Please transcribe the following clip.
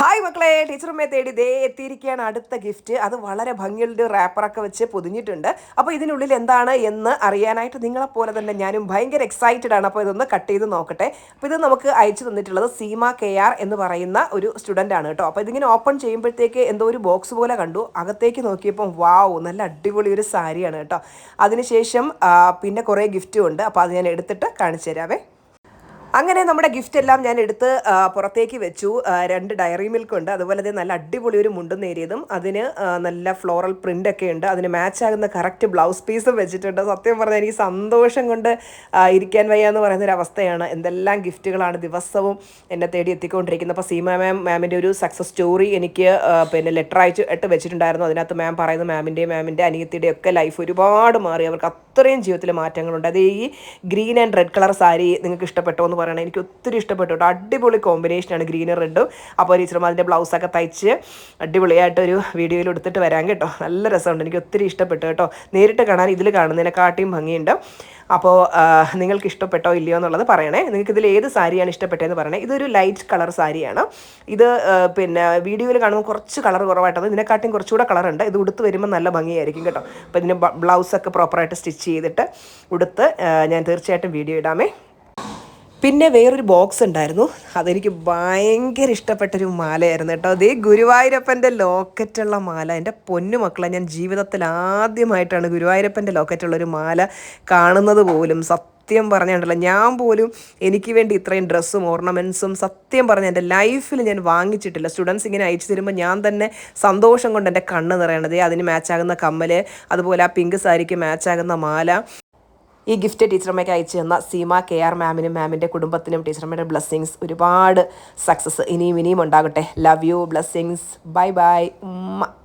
Hi മക്കളെ ടീച്ചറമ്മയെ തേടി ദേ എത്തിയിരിക്കുകയാണ് അടുത്ത ഗിഫ്റ്റ് അത് വളരെ ഭംഗിയുള്ള റാപ്പറൊക്കെ വെച്ച് പൊതിഞ്ഞിട്ടുണ്ട്. അപ്പോൾ ഇതിനുള്ളിൽ എന്താണ് എന്ന് അറിയാനായിട്ട് നിങ്ങളെപ്പോലെ തന്നെ ഞാനും ഭയങ്കര എക്സൈറ്റഡ് ആണ്. അപ്പോൾ ഇതൊന്ന് കട്ട് ചെയ്ത് നോക്കട്ടെ. അപ്പോൾ ഇത് നമുക്ക് അയച്ചു തന്നിട്ടുള്ളത് സീമ കെ ആർ എന്ന് പറയുന്ന ഒരു സ്റ്റുഡന്റ് ആണ് കേട്ടോ. അപ്പോൾ ഇതിങ്ങനെ ഓപ്പൺ ചെയ്യുമ്പോഴത്തേക്ക് എന്തോ ഒരു ബോക്സ് പോലെ കണ്ടു. അകത്തേക്ക് നോക്കിയപ്പോൾ വാവ് നല്ല അടിപൊളി ഒരു സാരിയാണ് കേട്ടോ. അതിനുശേഷം പിന്നെ കുറേ ഗിഫ്റ്റും ഉണ്ട്. അപ്പോൾ അത് ഞാൻ എടുത്തിട്ട് കാണിച്ചു തരാവേ. അങ്ങനെ നമ്മുടെ ഗിഫ്റ്റ് എല്ലാം ഞാൻ എടുത്ത് പുറത്തേക്ക് വെച്ചു. രണ്ട് ഡയറി മിൽക്ക് ഉണ്ട്. അതുപോലെ തന്നെ നല്ല അടിപൊളി ഒരു മുണ്ടും നേരിയതും. അതിന് നല്ല ഫ്ലോറൽ പ്രിന്റ് ഒക്കെ ഉണ്ട്. അതിന് മാച്ച് ആകുന്ന കറക്റ്റ് ബ്ലൗസ് പീസും വെച്ചിട്ടുണ്ട്. സത്യം പറഞ്ഞാൽ എനിക്ക് സന്തോഷം കൊണ്ട് ഇരിക്കാൻ വയ്യ എന്ന് പറയുന്ന ഒരു അവസ്ഥയാണ്. എന്തെല്ലാം ഗിഫ്റ്റുകളാണ് ദിവസവും എന്നെ തേടി എത്തിക്കൊണ്ടിരിക്കുന്നത്. അപ്പോൾ സീമ മാം മാമിന്റെ ഒരു സക്സസ് സ്റ്റോറി എനിക്ക് പിന്നെ ലെറ്റർ അയച്ച് ഇട്ട് വെച്ചിട്ടുണ്ടായിരുന്നു. അതിനകത്ത് മാം പറയുന്നത് മാമിന്റെയും മാമിന്റെ അനിയത്തിയുടെയും ഒക്കെ ലൈഫ് ഒരുപാട് മാറി. അവർക്ക് അത്രയും ജീവിതത്തിൽ മാറ്റങ്ങളുണ്ട്. അതേ ഈ green and red colour sari നിങ്ങൾക്ക് ഇഷ്ടപ്പെട്ടോ എന്ന് പറയണത് എനിക്ക് ഒത്തിരി ഇഷ്ടപ്പെട്ടു കേട്ടോ. അടിപൊളി കോമ്പിനേഷനാണ് ഗ്രീനും റെഡും അപ്പോൾ ടീച്ചറും അതിന്റെ ബ്ലൗസൊക്കെ തയ്ച്ച് അടിപൊളിയായിട്ട് ഒരു വീഡിയോയിൽ എടുത്തിട്ട് വരാം കേട്ടോ. നല്ല രസമുണ്ട്. എനിക്ക് ഒത്തിരി ഇഷ്ടപ്പെട്ടു കേട്ടോ. നേരിട്ട് കാണാൻ ഇതിൽ കാണുന്നതിനെക്കാട്ടിയും ഭംഗിയുണ്ട്. അപ്പോൾ നിങ്ങൾക്ക് ഇഷ്ടപ്പെട്ടോ ഇല്ലയോ എന്നുള്ളത് പറയണേ. നിങ്ങൾക്ക് ഇതിൽ ഏത് സാരിയാണ് ഇഷ്ടപ്പെട്ടതെന്ന് പറയണേ. ഇതൊരു ലൈറ്റ് കളർ സാരിയാണ്. ഇത് പിന്നെ വീഡിയോയിൽ കാണുമ്പോൾ കുറച്ച് കളർ കുറവായിട്ടത്. ഇതിനെക്കാട്ടിയും കുറച്ചുകൂടെ കളറുണ്ട് ഇത് ഉടുത്ത് വരുമ്പോൾ നല്ല ഭംഗിയായിരിക്കും കേട്ടോ. അപ്പോൾ ഇതിന് ബ്ലൗസൊക്കെ പ്രോപ്പറായിട്ട് സ്റ്റിച്ച് ചെയ്തിട്ട് ഉടുത്ത് ഞാൻ തീർച്ചയായിട്ടും വീഡിയോ ഇടാമേ. പിന്നെ വേറൊരു ബോക്സ് ഉണ്ടായിരുന്നു. അതെനിക്ക് ഭയങ്കര ഇഷ്ടപ്പെട്ടൊരു മാലയായിരുന്നു കേട്ടോ. അതേ ഗുരുവായൂരപ്പന്റെ ലോക്കറ്റുള്ള മാല. എന്റെ പൊന്നു മക്കളെ ഞാൻ ജീവിതത്തിൽ ആദ്യമായിട്ടാണ് ഗുരുവായൂരപ്പന്റെ ലോക്കറ്റുള്ളൊരു മാല കാണുന്നത് പോലും. സത്യം പറഞ്ഞുണ്ടല്ലോ ഞാൻ പോലും എനിക്ക് വേണ്ടി ഇത്രയും ഡ്രസ്സും ഓർണമെന്റ്സും സത്യം പറഞ്ഞ എന്റെ ലൈഫിൽ ഞാൻ വാങ്ങിച്ചിട്ടില്ല. സ്റ്റുഡൻസ് ഇങ്ങനെ അയച്ചു തരുമ്പോൾ ഞാൻ തന്നെ സന്തോഷം കൊണ്ട് എന്റെ കണ്ണ് നിറയണത്. അതിന് മാച്ചാകുന്ന കമ്മൽ അതുപോലെ ആ പിങ്ക് സാരിക്ക് മാച്ചാകുന്ന മാല. ഈ ഗിഫ്റ്റ് ടീച്ചറമ്മയ്ക്ക് അയച്ചു തന്ന സീമ കെ ആർ മാമിനും മാമിന്റെ കുടുംബത്തിനും ടീച്ചറമ്മയുടെ ബ്ലെസ്സിങ്സ് ഒരുപാട് സക്സസ് ഇനിയും ഇനിയും ഉണ്ടാകട്ടെ. Love you blessings bye bye ഉമ്മ.